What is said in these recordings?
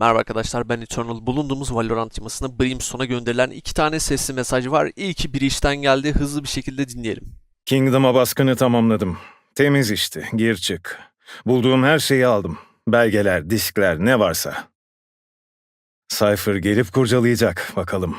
Merhaba arkadaşlar ben Eternal. Bulunduğumuz Valorant yamasına Brimstone'a gönderilen iki tane sesli mesaj var. İlki bir işten geldi. Hızlı bir şekilde dinleyelim. Kingdom'a baskını tamamladım. Temiz işti, gir çık. Bulduğum her şeyi aldım. Belgeler, diskler, ne varsa. Cypher gelip kurcalayacak, bakalım.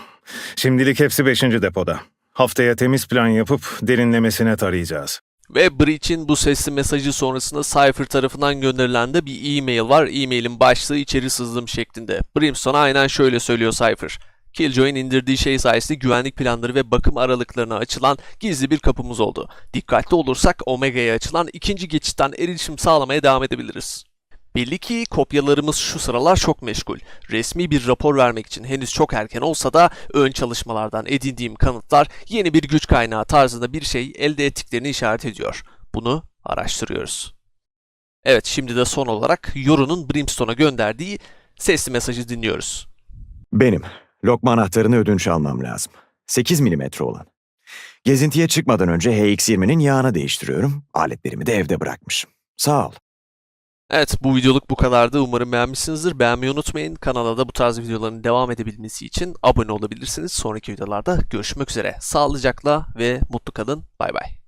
Şimdilik hepsi 5. depoda. Haftaya temiz plan yapıp derinlemesine tarayacağız. Ve Breach'in bu sesli mesajı sonrasında Cypher tarafından gönderilen de bir e-mail var. E-mailin başlığı içeri sızdım şeklinde. Brimstone aynen şöyle söylüyor Cypher. Killjoy'un indirdiği şey sayesinde güvenlik planları ve bakım aralıklarına açılan gizli bir kapımız oldu. Dikkatli olursak Omega'ya açılan ikinci geçitten erişim sağlamaya devam edebiliriz. Belli ki kopyalarımız şu sıralar çok meşgul. Resmi bir rapor vermek için henüz çok erken olsa da ön çalışmalardan edindiğim kanıtlar yeni bir güç kaynağı tarzında bir şey elde ettiklerini işaret ediyor. Bunu araştırıyoruz. Evet şimdi de son olarak Yoru'nun Brimstone'a gönderdiği sesli mesajı dinliyoruz. Benim. Lokma anahtarını ödünç almam lazım. 8 milimetre olan. Gezintiye çıkmadan önce HX20'nin yağını değiştiriyorum. Aletlerimi de evde bırakmışım. Sağ ol. Evet bu videoluk bu kadardı. Umarım beğenmişsinizdir. Beğenmeyi unutmayın. Kanala da bu tarz videoların devam edebilmesi için abone olabilirsiniz. Sonraki videolarda görüşmek üzere. Sağlıcakla ve mutlu kalın. Bay bay.